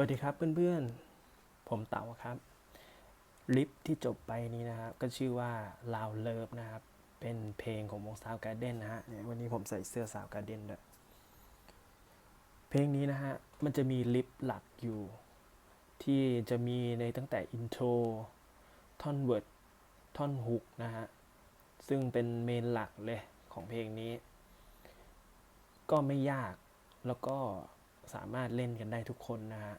วัสดีครับเพื่อนๆ ผมเต๋าครับ ลิฟที่จบไปนี้นะครับ ก็ชื่อว่า Loud Love นะครับ เป็นเพลงของวง Sound Garden นะฮะเนี่ยวันนี้ผมใส่เสื้อ Sound Garden ด้วย เพลงนี้นะฮะ มันจะมีลิฟหลักอยู่ ที่จะมีในตั้งแต่อินโทรท่อนเวิร์ดท่อนฮุกนะฮะ ซึ่งเป็นเมนหลักเลยของเพลงนี้ ก็ไม่ยากแล้วก็สามารถเล่นกันได้ทุกคนนะฮะ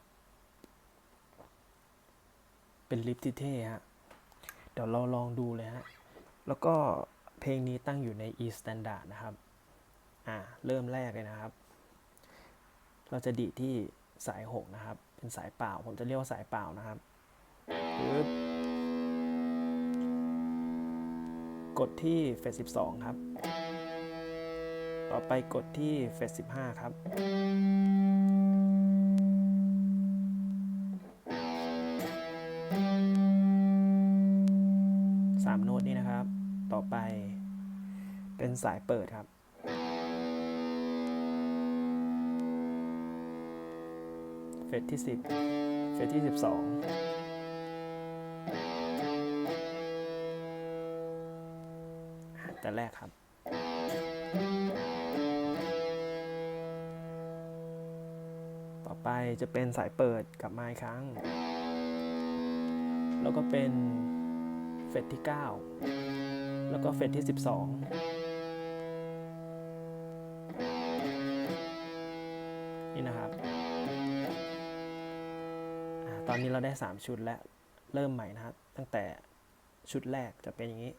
เป็นลิฟที่เท่ฮะ เดี๋ยวเราลองดูเลยฮะ แล้วก็เพลงนี้ตั้งอยู่ใน E standard นะครับ อ่า เริ่มแรกเลยนะครับ เราจะดีที่สาย 6 นะครับ เป็นสายเปล่า ผมจะเรียกว่าสายเปล่านะครับปึ๊บกดที่เฟส12 ครับ ต่อไปกดที่เฟส15 ครับ สามโน้ตนี้นะครับ ต่อไปเป็นสายเปิดครับ เฟสที่ 10 เฟสที่ 12 แต่แรกครับต่อไปจะเป็นสายเปิดกลับมาอีกครั้ง แล้วก็เป็น เฟสที่ 9 แล้วก็เฟสที่ 12 นี่นะครับอตอนนี้เราได้ 3 ชุดแล้ว เริ่มใหม่นะครับ ตั้งแต่ชุดแรกจะเป็นอย่างนี้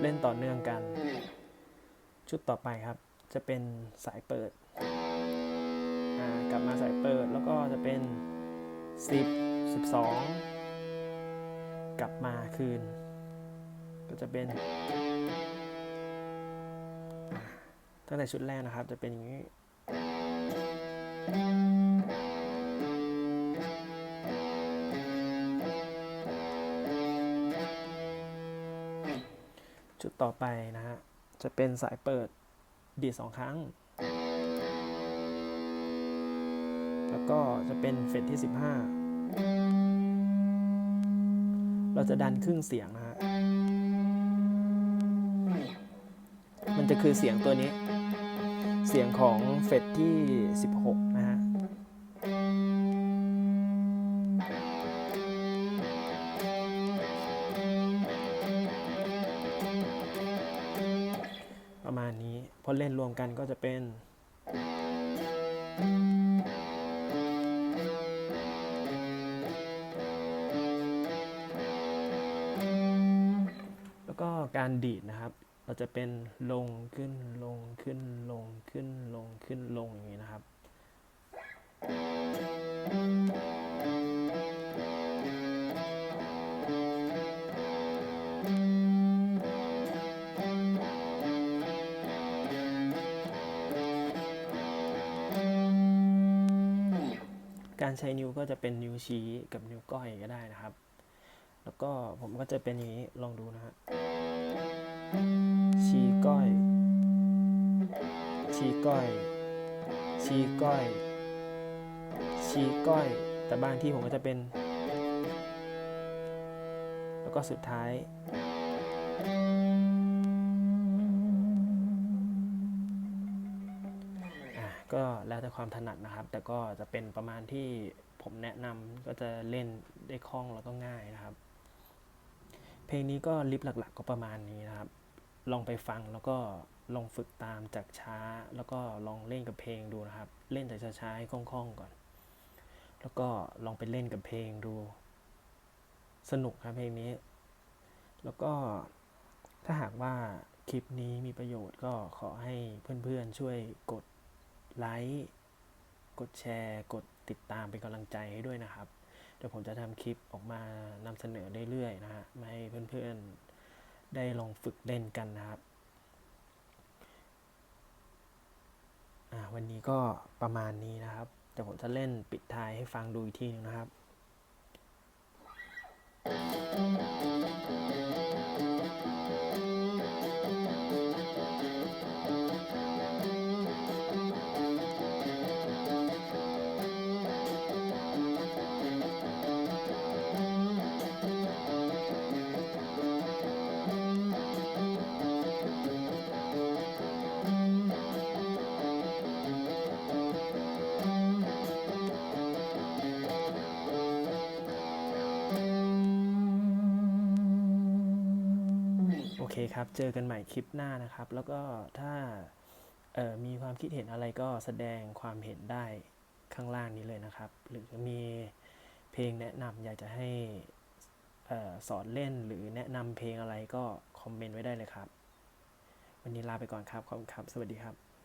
เล่นต่อเนื่องกัน ชุดต่อไปครับ จะเป็นสายเปิด กลับมาสายเปิดแล้วก็จะเป็น 10 12 กลับมาคืน ก็จะเป็นตั้งแต่ชุดแรกนะครับจะเป็นอย่างนี้ชุดต่อไปนะฮะ จะเป็นสายเปิดดีดสองครั้ง แล้วก็จะเป็นเฟสที่ 15 เราจะดันครึ่งเสียงนะฮะ มันจะคือเสียงตัวนี้ เสียงของเฟสที่ 16 นะฮะประมาณนี้พอเล่นรวมกันก็จะเป็น ก็การดีดนะครับ เราจะเป็นลงขึ้นลงขึ้นลงขึ้นลงขึ้นลงอย่างนี้นะครับ การใช้นิ้วก็จะเป็นนิ้วชี้กับนิ้วก้อยก็ได้นะครับแล้วก็ผมก็จะเป็นอย่างนี้ ลองดูนะฮะ ชีก้อย ชีก้อย ชีก้อย ชีก้อย แต่บางที่ผมก็จะเป็น แล้วก็สุดท้าย ก็แล้วแต่ความถนัดนะครับ แต่ก็จะเป็นประมาณที่ผมแนะนำก็จะเล่นได้คล่องแล้วก็ง่ายนะครับ เพลงนี้ก็ลิปหลักๆ ก็ประมาณนี้นะครับ ลองไปฟังแล้วก็ลองฝึกตามจากช้า แล้วก็ลองเล่นกับเพลงดูนะครับ เล่นจากช้าๆให้คล่องๆก่อน แล้วก็ลองไปเล่นกับเพลงดู สนุกครับเพลงนี้ แล้วก็ถ้าหากว่าคลิปนี้มีประโยชน์ก็ขอให้เพื่อนๆช่วยกดไลค์ กดแชร์ กดติดตามเป็นกำลังใจให้ด้วยนะครับ เดี๋ยวผมจะทำคลิปออกมานำเสนอเรื่อยๆนะฮะมาให้เพื่อนๆได้ลองฝึกเล่นกันนะครับอ่าวันนี้ก็ประมาณนี้นะครับเดี๋ยวผมจะเล่นปิดท้ายให้ฟังดูอีกทีหนึงนะครับ อเคครับ เจอกันใหม่คลิปหน้านะครับ แล้วก็ถ้าเอ่อมีความคิดเห็นอะไรก็แสดงความเห็นได้ข้างล่างนี้เลยนะครับ หรือมีเพลงแนะนำอยากจะให้เอ่อสอนเล่นหรือแนะนำเพลงอะไรก็คอมเมนต์ไว้ได้เลยครับ วันนี้ลาไปก่อนครับ ขอบคุณครับ สวัสดีครับ